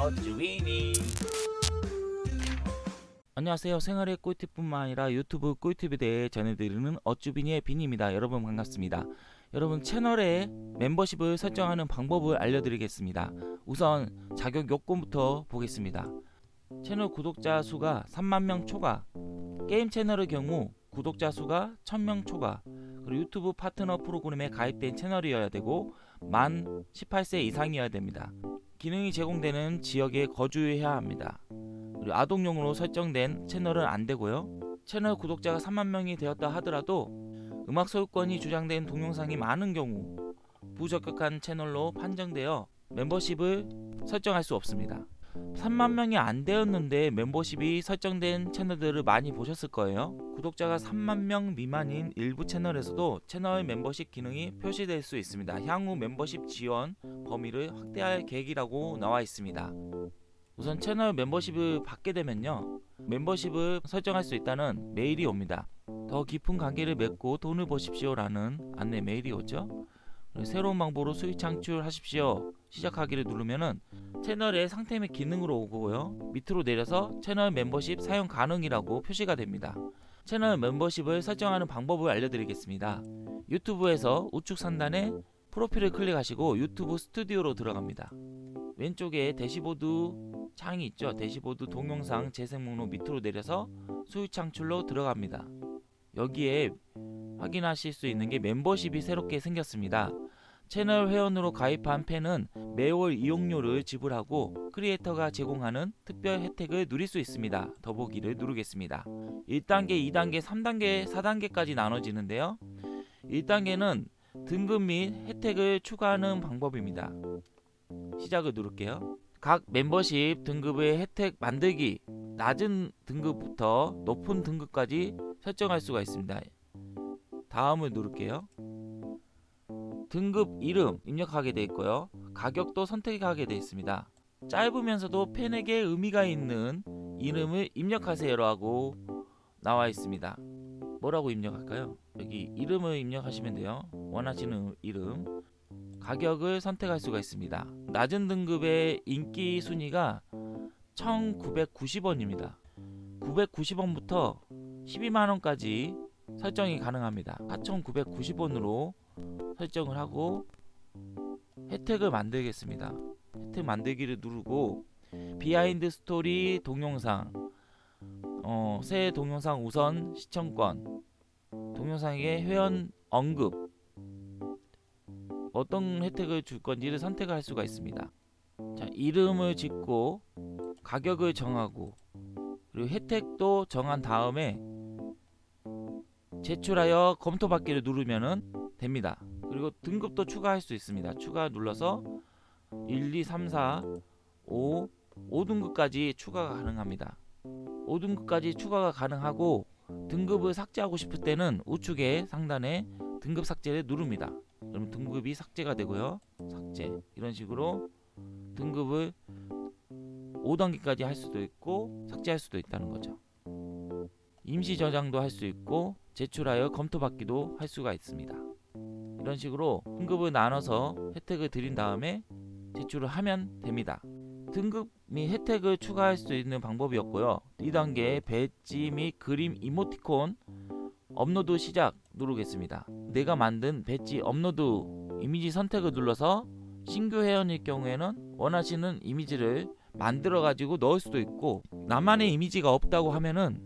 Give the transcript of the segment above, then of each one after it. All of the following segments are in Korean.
어쭈위니. 안녕하세요. 생활의 꿀팁뿐만 아니라 유튜브 꿀팁에 대해 전해드리는 어쭈비니의 빈입니다. 여러분 반갑습니다. 여러분 채널에 멤버십을 설정하는 방법을 알려드리겠습니다. 우선 자격 요건부터 보겠습니다. 채널 구독자 수가 3만 명 초과 게임 채널의 경우 구독자 수가 1000명 초과 그리고 유튜브 파트너 프로그램에 가입된 채널이어야 되고 만 18세 이상이어야 됩니다 기능이 제공되는 지역에 거주해야 합니다. 그리고 아동용으로 설정된 채널은 안 되고요. 채널 구독자가 3만 명이 되었다 하더라도 음악 소유권이 주장된 동영상이 많은 경우 부적격한 채널로 판정되어 멤버십을 설정할 수 없습니다. 3만 명이 안 되었는데 멤버십이 설정된 채널들을 많이 보셨을 거예요. 구독자가 3만 명 미만인 일부 채널에서도 채널 멤버십 기능이 표시될 수 있습니다. 향후 멤버십 지원 범위를 확대할 계획이라고 나와 있습니다. 우선 채널 멤버십을 받게 되면요. 멤버십을 설정할 수 있다는 메일이 옵니다. 더 깊은 관계를 맺고 돈을 버십시오라는 안내 메일이 오죠. 새로운 방법으로 수익 창출하십시오. 시작하기를 누르면은 채널의 상태 및 기능으로 오고요. 밑으로 내려서 채널 멤버십 사용 가능이라고 표시가 됩니다. 채널 멤버십을 설정하는 방법을 알려드리겠습니다. 유튜브에서 우측 상단에 프로필을 클릭하시고 유튜브 스튜디오로 들어갑니다. 왼쪽에 대시보드 창이 있죠. 대시보드 동영상 재생 목록 밑으로 내려서 수익 창출로 들어갑니다. 여기에 확인하실 수 있는 게 멤버십이 새롭게 생겼습니다. 채널 회원으로 가입한 팬은 매월 이용료를 지불하고 크리에이터가 제공하는 특별 혜택을 누릴 수 있습니다. 더보기를 누르겠습니다. 1단계, 2단계, 3단계, 4단계까지 나눠지는데요. 1단계는 등급 및 혜택을 추가하는 방법입니다. 시작을 누를게요. 각 멤버십 등급의 혜택 만들기 낮은 등급부터 높은 등급까지 설정할 수가 있습니다. 다음을 누를게요. 등급 이름 입력하게 되어 있고요. 가격도 선택하게 되어 있습니다. 짧으면서도 팬에게 의미가 있는 이름을 입력하세요라고 나와 있습니다. 뭐라고 입력할까요? 여기 이름을 입력하시면 돼요. 원하시는 이름. 가격을 선택할 수가 있습니다. 낮은 등급의 인기 순위가 1990원입니다. 990원부터 12만원까지 설정이 가능합니다. 4,990원으로 설정을 하고 혜택을 만들겠습니다. 혜택 만들기를 누르고 비하인드 스토리 동영상 어, 새 동영상 우선 시청권 동영상의 회원 언급 어떤 혜택을 줄 건지를 선택할 수가 있습니다. 자, 이름을 짓고 가격을 정하고 그리고 혜택도 정한 다음에 제출하여 검토받기를 누르면은 됩니다. 그리고 등급도 추가할 수 있습니다. 추가 눌러서 1, 2, 3, 4, 5, 5등급까지 추가가 가능합니다. 5등급까지 추가가 가능하고 등급을 삭제하고 싶을 때는 우측에 상단에 등급 삭제를 누릅니다. 그럼 등급이 삭제가 되고요. 삭제 이런 식으로 등급을 5단계까지 할 수도 있고 삭제할 수도 있다는 거죠. 임시 저장도 할 수 있고 제출하여 검토받기도 할 수가 있습니다. 이런 식으로 등급을 나눠서 혜택을 드린 다음에 제출을 하면 됩니다. 등급 및 혜택을 추가할 수 있는 방법이었고요. 2단계 배지 및 그림 이모티콘 업로드 시작 누르겠습니다. 내가 만든 배지 업로드 이미지 선택을 눌러서 신규 회원일 경우에는 원하시는 이미지를 만들어 가지고 넣을 수도 있고 나만의 이미지가 없다고 하면은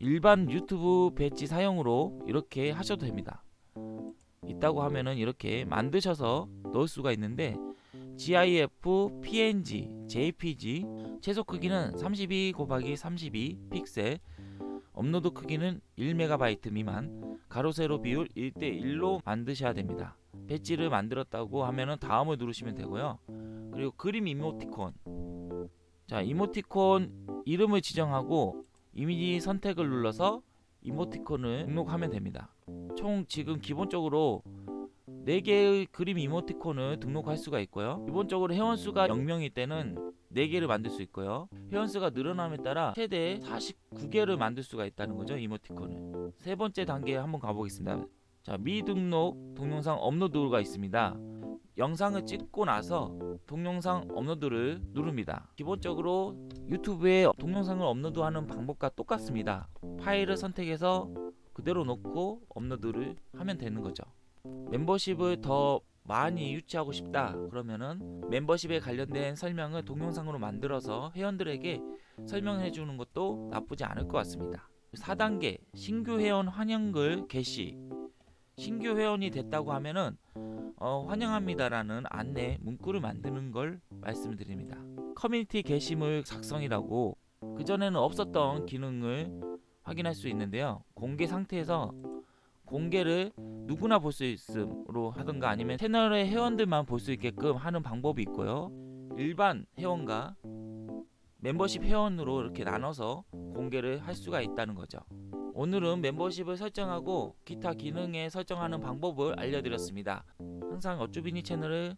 일반 유튜브 배지 사용으로 이렇게 하셔도 됩니다. 있다고 하면은 이렇게 만드셔서 넣을 수가 있는데 GIF, PNG, JPG 최소 크기는 32 곱하기 32 픽셀 업로드 크기는 1MB 미만 가로 세로 비율 1대 1로 만드셔야 됩니다. 배지를 만들었다고 하면은 다음을 누르시면 되고요. 그리고 그림 이모티콘 자 이모티콘 이름을 지정하고 이미지 선택을 눌러서 이모티콘을 등록하면 됩니다. 총 지금 기본적으로 4개의 그림 이모티콘을 등록할 수가 있고요. 기본적으로 회원수가 0명일 때는 4개를 만들 수 있고요. 회원수가 늘어남에 따라 최대 49개를 만들 수가 있다는 거죠. 이모티콘을. 세 번째 단계에 한번 가보겠습니다. 자, 미등록 동영상 업로드가 있습니다. 영상을 찍고 나서 동영상 업로드를 누릅니다. 기본적으로 유튜브에 동영상을 업로드하는 방법과 똑같습니다. 파일을 선택해서 그대로 놓고 업로드를 하면 되는 거죠. 멤버십을 더 많이 유치하고 싶다 그러면은 멤버십에 관련된 설명을 동영상으로 만들어서 회원들에게 설명해 주는 것도 나쁘지 않을 것 같습니다. 4단계 신규 회원 환영글 게시 신규 회원이 됐다고 하면은 어, 환영합니다라는 안내 문구를 만드는 걸 말씀드립니다. 커뮤니티 게시물 작성이라고 그전에는 없었던 기능을 확인할 수 있는데요. 공개 상태에서 공개를 누구나 볼 수 있음으로 하든가 아니면 채널의 회원들만 볼 수 있게끔 하는 방법이 있고요. 일반 회원과 멤버십 회원으로 이렇게 나눠서 공개를 할 수가 있다는 거죠. 오늘은 멤버십을 설정하고 기타 기능에 설정하는 방법을 알려드렸습니다. 항상 어쭈비니 채널을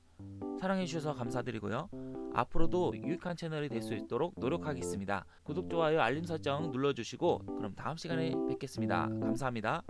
사랑해 주셔서 감사드리고요. 앞으로도 유익한 채널이 될 수 있도록 노력하겠습니다. 구독, 좋아요, 알림 설정 눌러주시고 그럼 다음 시간에 뵙겠습니다. 감사합니다.